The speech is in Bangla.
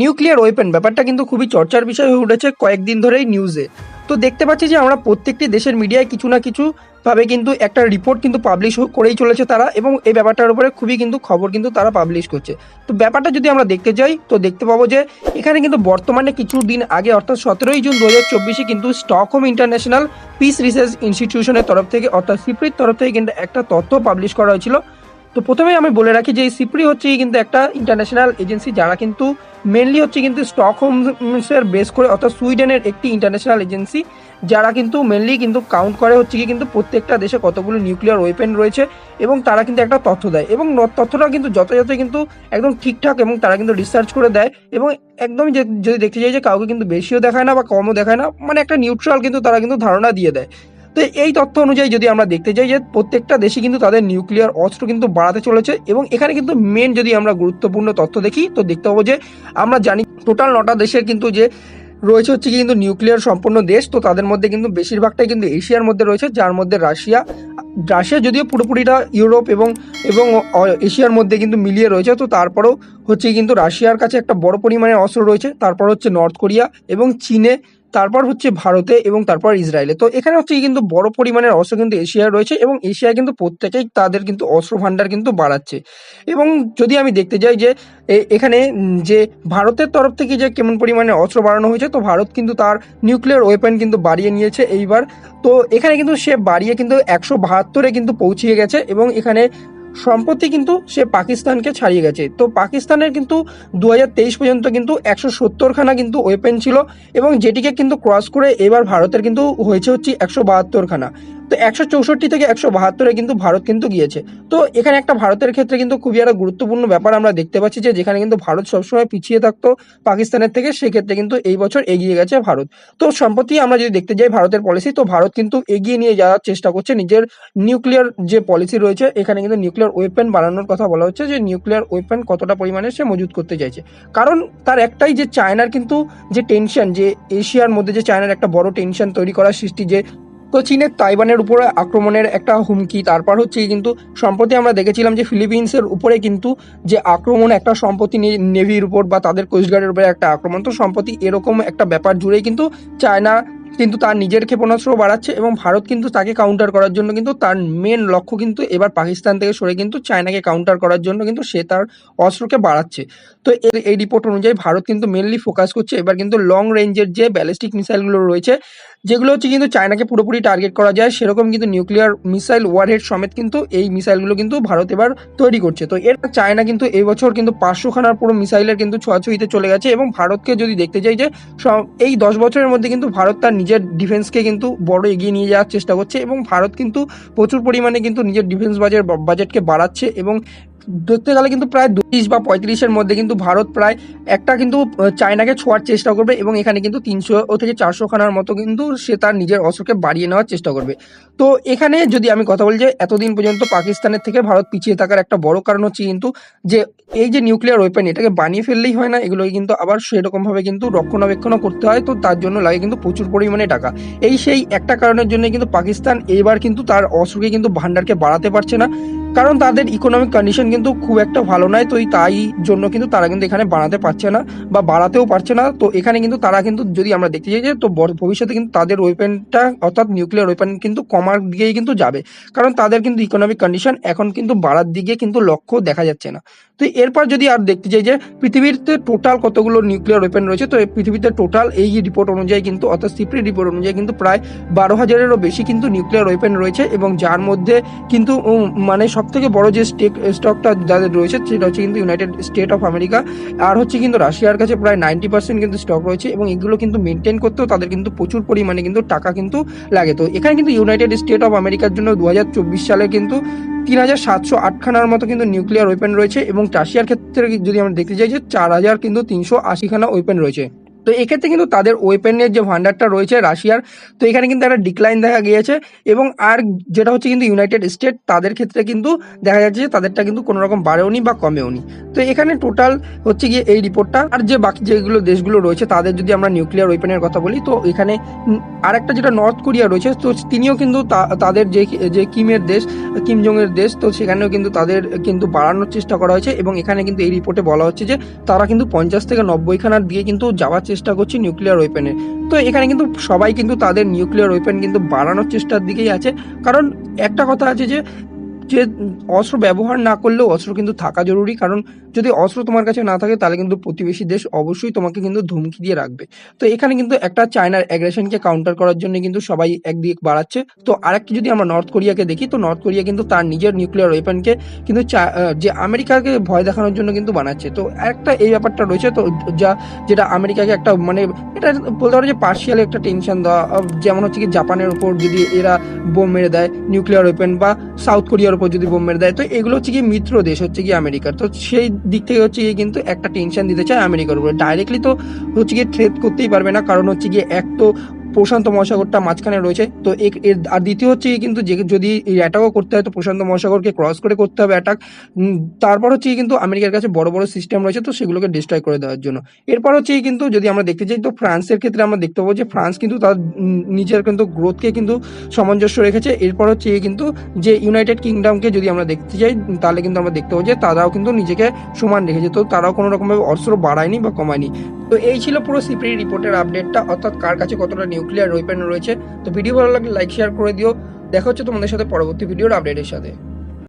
নিউক্লিয়ার ওয়েপেন ব্যাপারটা কিন্তু খুবই চর্চার বিষয় হয়ে উঠেছে কয়েকদিন ধরেই নিউজে তো দেখতে পাচ্ছি যে আমরা প্রত্যেকটি দেশের মিডিয়ায় কিছু না কিছু ভাবে কিন্তু একটা রিপোর্ট কিন্তু পাবলিশ করেই চলেছে তারা এবং এই ব্যাপারটার উপরে খুবই কিন্তু খবর কিন্তু তারা পাবলিশ করছে। তো ব্যাপারটা যদি আমরা দেখতে যাই, তো দেখতে পাবো যে এখানে কিন্তু বর্তমানে কিছু দিন আগে, অর্থাৎ সতেরোই জুন দু হাজার চব্বিশে কিন্তু স্টকহোম ইন্টারন্যাশনাল পিস রিসার্চ ইনস্টিটিউশনের তরফ থেকে, অর্থাৎ সিপ্রির তরফ থেকে কিন্তু একটা তথ্য পাবলিশ করা হয়েছিল। তো প্রথমে আমি বলে রাখি যে এই সিপ্রি হচ্ছে কিন্তু একটা ইন্টারন্যাশনাল এজেন্সি যারা কিন্তু মেনলি হচ্ছে কিন্তু স্টকহোমসের বেস করে অর্থাৎ সুইডেনের একটি ইন্টারন্যাশনাল এজেন্সি যারা কিন্তু মেনলি কিন্তু কাউন্ট করে হচ্ছে কি কিন্তু প্রত্যেকটা দেশে কতগুলো নিউক্লিয়ার ওয়েপেন রয়েছে এবং তারা কিন্তু একটা তথ্য দেয় এবং তথ্যটা কিন্তু যথাযথ কিন্তু একদম ঠিকঠাক এবং তারা কিন্তু রিসার্চ করে দেয় এবং একদমই যদি দেখতে চাই যে কাউকে কিন্তু বেশিও দেখায় না বা কমও দেখায় না মানে একটা নিউট্রাল কিন্তু তারা কিন্তু ধারণা দিয়ে দেয়। তো এই তথ্য অনুযায়ী যদি আমরা দেখতে যাই যে প্রত্যেকটা দেশে কিন্তু তাদের নিউক্লিয়ার অস্ত্র কিন্তু বাড়াতে চলেছে এবং এখানে কিন্তু মেন যদি আমরা গুরুত্বপূর্ণ তথ্য দেখি, তো দেখতে পাবো যে আমরা জানি টোটাল নটা দেশের কিন্তু যে রয়েছে হচ্ছে কিন্তু নিউক্লিয়ার সম্পন্ন দেশ, তো তাদের মধ্যে কিন্তু বেশিরভাগটাই কিন্তু এশিয়ার মধ্যে রয়েছে, যার মধ্যে রাশিয়া রাশিয়া যদিও পুরোপুরিটা ইউরোপ এবং এবং এশিয়ার মধ্যে কিন্তু মিলিয়ে রয়েছে, তো তারপরেও হচ্ছে কিন্তু রাশিয়ার কাছে একটা বড় পরিমাণে অস্ত্র রয়েছে, তারপর হচ্ছে নর্থ কোরিয়া এবং চীনে তারপর হচ্ছে ভারতে এবং তারপর ইসরায়েলে। তো এখানে হচ্ছে কিন্তু বড় পরিমাণের অস্ত্র কিন্তু এশিয়ায় রয়েছে এবং এশিয়ায় কিন্তু প্রত্যেকেই তাদের কিন্তু অস্ত্র ভান্ডার কিন্তু বাড়াচ্ছে। এবং যদি আমি দেখতে যাই যে এখানে যে ভারতের তরফ থেকে যে কেমন পরিমাণে অস্ত্র বাড়ানো হয়েছে, তো ভারত কিন্তু তার নিউক্লিয়ার ওয়েপেন কিন্তু বাড়িয়ে নিয়েছে এইবার। তো এখানে কিন্তু সে বাড়িয়ে কিন্তু একশো বাহাত্তরে কিন্তু পৌঁছিয়ে গেছে এবং এখানে সম্প্রতি কিন্তু সে পাকিস্তানকে ছাড়িয়ে গেছে। তো পাকিস্তানের কিন্তু দু হাজার তেইশ পর্যন্ত কিন্তু একশো সত্তরখানা কিন্তু ওয়েপেন ছিল এবং যেটিকে কিন্তু ক্রস করে এবার ভারতের কিন্তু হয়েছে হচ্ছে একশো বাহাত্তরখানা। তো একশো চৌষট্টি থেকে একশো বাহাত্তরে কিন্তু ভারত কিন্তু গিয়েছে। তো এখানে একটা ভারতের ক্ষেত্রে কিন্তু খুবই একটা গুরুত্বপূর্ণ ব্যাপার আমরা দেখতে পাচ্ছি যে, যেখানে কিন্তু ভারত সবসময় পিছিয়ে থাকতো পাকিস্তানের থেকে, সেক্ষেত্রে কিন্তু এই বছর এগিয়ে গেছে ভারত। তো সম্প্রতি আমরা যদি দেখতে যাই ভারতের পলিসি তো ভারত কিন্তু এগিয়ে নিয়ে যাওয়ার চেষ্টা করছে নিজের নিউক্লিয়ার যে পলিসি রয়েছে, এখানে কিন্তু নিউক্লিয়ার ওয়েপেন বানানোর কথা বলা হচ্ছে যে নিউক্লিয়ার ওয়েপেন কতটা পরিমাণে সে মজুত করতে চাইছে। কারণ তার একটাই যে, চায়নার কিন্তু যে টেনশন যে এশিয়ার মধ্যে যে, চায়নার একটা বড় টেনশন তৈরি করার সৃষ্টি, যে তো চীনের তাইওয়ানের উপরে আক্রমণের একটা হুমকি, তারপর হচ্ছে কিন্তু সম্প্রতি আমরা দেখেছিলাম যে ফিলিপিন্সের উপরে কিন্তু যে আক্রমণ, একটা সম্পত্তি নেভির উপর বা তাদের কোস্টগার্ডের উপরে একটা আক্রমণ। তো সম্প্রতি এরকম একটা ব্যাপার জুড়েই কিন্তু চায়না কিন্তু তার নিজের ক্ষেপণাস্ত্র বাড়াচ্ছে এবং ভারত কিন্তু তাকে কাউন্টার করার জন্য কিন্তু তার মেন লক্ষ্য কিন্তু এবার পাকিস্তান থেকে সরে কিন্তু চায়নাকে কাউন্টার করার জন্য কিন্তু সে তার অস্ত্রকে বাড়াচ্ছে। তো এর, এই রিপোর্ট অনুযায়ী ভারত কিন্তু মেনলি ফোকাস করছে। এবার কিন্তু লং রেঞ্জের যে ব্যালিস্টিক মিসাইলগুলো রয়েছে, যেগুলো হচ্ছে কিন্তু চায়নাকে পুরোপুরি টার্গেট করা যায়, সেরকম কিন্তু নিউক্লিয়ার মিসাইল ওয়ারহেড সমেত কিন্তু এই মিসাইলগুলো কিন্তু ভারত এবার তৈরি করছে। তো এর চায়না কিন্তু এই বছর কিন্তু পাঁচশোখানার পুরো মিসাইলের কিন্তু ছোঁয়াছুঁইতে চলে গেছে এবং ভারতকে যদি দেখতে চাই যে এই দশ বছরের মধ্যে কিন্তু ভারত তার নিজের ডিফেন্সকে কিন্তু বড় এগিয়ে নিয়ে যাওয়ার চেষ্টা করছে এবং ভারত কিন্তু প্রচুর পরিমাণে কিন্তু নিজের ডিফেন্স বাজেট বাজেটকে বাড়াচ্ছে এবং দেখতে গেলে কিন্তু প্রায় তিরিশ বা পঁয়ত্রিশের মধ্যে কিন্তু ভারত প্রায় একটা কিন্তু চায়নাকে ছোঁয়ার চেষ্টা করবে এবং এখানে কিন্তু তিনশো থেকে চারশো খানার মতো কিন্তু সে তার নিজের অস্ত্রকে বাড়িয়ে নেওয়ার চেষ্টা করবে। তো এখানে যদি আমি কথা বলি যে এতদিন পর্যন্ত পাকিস্তানের থেকে ভারত পিছিয়ে থাকার একটা বড় কারণ হচ্ছে কিন্তু যে এই যে নিউক্লিয়ার ওয়েপেন এটাকে বানিয়ে ফেললেই হয় না, এগুলোকে কিন্তু আবার সেরকমভাবে কিন্তু রক্ষণাবেক্ষণও করতে হয়। তো তার জন্য লাগে কিন্তু প্রচুর পরিমাণে টাকা। এই সেই একটা কারণের জন্য কিন্তু পাকিস্তান এইবার কিন্তু তার অস্ত্রকে কিন্তু ভান্ডারকে বাড়াতে পারছে না। কারণ তাদের ইকোনমিক কন্ডিশন কিন্তু খুব একটা ভালো নয়, তো তাই জন্য কিন্তু তারা কিন্তু এখানে বানাতে পারছে না বা বাড়াতেও পারছে না। তো এখানে কিন্তু তারা কিন্তু যদি আমরা দেখতে চাই যে, তো ভবিষ্যতে কিন্তু তাদের ওয়েপেনটা অর্থাৎ নিউক্লিয়ার ওয়েপেন কিন্তু কমার দিকেই কিন্তু যাবে। কারণ তাদের কিন্তু ইকোনমিক কন্ডিশন এখন কিন্তু বাড়ার দিকে কিন্তু লক্ষ্য দেখা যাচ্ছে না। তো এরপর যদি আর দেখতে চাই যে, পৃথিবীতে টোটাল কতগুলো নিউক্লিয়ার ওয়েপেন রয়েছে, তো পৃথিবীতে টোটাল এই রিপোর্ট অনুযায়ী কিন্তু, অর্থাৎ সিপ্রি রিপোর্ট অনুযায়ী কিন্তু প্রায় বারো হাজারেরও বেশি কিন্তু নিউক্লিয়ার ওয়েপেন রয়েছে এবং যার মধ্যে কিন্তু মানে সব থেকে বড় যে স্টেক স্টকটা যাদের রয়েছে, সেটা হচ্ছে কিন্তু ইউনাইটেড স্টেট অফ আমেরিকা আর হচ্ছে কিন্তু রাশিয়ার কাছে প্রায় নাইনটি পার্সেন্ট কিন্তু স্টক রয়েছে এবং এগুলো কিন্তু মেনটেন করতেও তাদের কিন্তু প্রচুর পরিমাণে কিন্তু টাকা কিন্তু লাগে। তো এখানে কিন্তু ইউনাইটেড স্টেট অফ আমেরিকার জন্য দু হাজার চব্বিশ সালে কিন্তু তিন হাজার সাতশো আটখানার মতো কিন্তু নিউক্লিয়ার ওয়েপেন রয়েছে এবং রাশিয়ার ক্ষেত্রে যদি আমরা দেখতে চাই যে চার হাজার কিন্তু তিনশো আশিখানা ওয়েপেন রয়েছে। তো এক্ষেত্রে কিন্তু তাদের ওয়েপেনের যে ভান্ডারটা রয়েছে রাশিয়ার, তো এখানে কিন্তু একটা ডিক্লাইন দেখা গিয়েছে এবং আর যেটা হচ্ছে কিন্তু ইউনাইটেড স্টেট তাদের ক্ষেত্রে কিন্তু দেখা যাচ্ছে যে তাদেরটা কিন্তু কোনো রকম বাড়েওনি বা কমেওনি। তো এখানে টোটাল হচ্ছে গিয়ে এই রিপোর্টটা আর যে বাকি যেগুলো দেশগুলো রয়েছে, তাদের যদি আমরা নিউক্লিয়ার ওয়েপেনের কথা বলি, তো এখানে আর একটা যেটা নর্থ কোরিয়া রয়েছে, তো তিনিও কিন্তু তাদের যে যে কিমের দেশ কিম জং এর দেশ, তো সেখানেও কিন্তু তাদের কিন্তু বাড়ানোর চেষ্টা করা হয়েছে এবং এখানে কিন্তু এই রিপোর্টে বলা হচ্ছে যে তারা কিন্তু পঞ্চাশ থেকে নব্বই খানার দিয়ে কিন্তু যাওয়ার চেষ্টা করছে নিউক্লিয়ার ওয়েপেনে তো এখানে কিন্তু সবাই কিন্তু তাদের নিউক্লিয়ার ওয়েপেন কিন্তু বাড়ানোর চেষ্টার দিকেই আছে। কারণ একটা কথা আছে যে যে অস্ত্র ব্যবহার না করলেও অস্ত্র কিন্তু থাকা জরুরি। কারণ যদি অস্ত্র তোমার কাছে না থাকে, তাহলে কিন্তু প্রতিবেশী দেশ অবশ্যই তোমাকে কিন্তু ধমকি দিয়ে রাখবে। তো এখানে কিন্তু একটা চায়নার অ্যাগ্রেশনকে কাউন্টার করার জন্য কিন্তু সবাই একদিক বাড়াচ্ছে। তো আরেকটি যদি আমরা নর্থ কোরিয়াকে দেখি, তো নর্থ কোরিয়া কিন্তু তার নিজের নিউক্লিয়ার ওয়েপনকে কিন্তু যে আমেরিকাকে ভয় দেখানোর জন্য কিন্তু বানাচ্ছে। তো একটা এই ব্যাপারটা রয়েছে, তো যা, যেটা আমেরিকাকে একটা মানে এটা বলতে পারো যে পার্শিয়াল একটা টেনশন দেওয়া যেমন হচ্ছে কি জাপানের উপর যদি এরা বোম মেরে দেয় নিউক্লিয়ার ওয়েপেন বা সাউথ কোরিয়ার উপর যদি বোম মেরে দেয়, তো এগুলো হচ্ছে কি মিত্র দেশ, হচ্ছে কি আমেরিকার। তো সেই দিক থেকে হচ্ছে গিয়ে কিন্তু একটা টেনশন দিতে চায় আমেরিকার উপরে। ডাইরেক্টলি তো হচ্ছে গিয়ে থ্রেট করতেই পারবে না, কারণ হচ্ছে গিয়ে এক তো প্রশান্ত মহাসাগরটা মাঝখানে রয়েছে। তো এর- আর দ্বিতীয় হচ্ছে কিন্তু যে, যদি এই অ্যাটাকও করতে হয় তো প্রশান্ত মহাসাগরকে ক্রস করে করতে হবে অ্যাটাক তারপর হচ্ছে কিন্তু আমেরিকার কাছে বড় বড় সিস্টেম রয়েছে তো সেগুলোকে ডিস্ট্রয় করে দেওয়ার জন্য। এরপর হচ্ছে কিন্তু যদি আমরা দেখতে চাই তো ফ্রান্সের ক্ষেত্রে আমরা দেখতে পাবো যে ফ্রান্স কিন্তু তার নিজের কিন্তু গ্রোথকে কিন্তু সামঞ্জস্য রেখেছে। এরপর হচ্ছে কিন্তু যে ইউনাইটেড কিংডমকে যদি আমরা দেখতে চাই তাহলে কিন্তু আমরা দেখতে পাবো যে তারাও কিন্তু নিজেকে সমান রেখেছে। তো তারাও কোনো রকমভাবে অস্ত্র বাড়ায়নি বা কমায়নি। তো এই ছিল পুরো সিপিডি রিপোর্টের আপডেটটা। অর্থাৎ কার কাছে কতটা নিউক্লিয়ার ওয়েপেন রয়েছে। তো ভিডিও ভালো লাগলে লাইক শেয়ার করে দিও। দেখা হচ্ছে তোমাদের সাথে পরবর্তী ভিডিওর আপডেটের সাথে।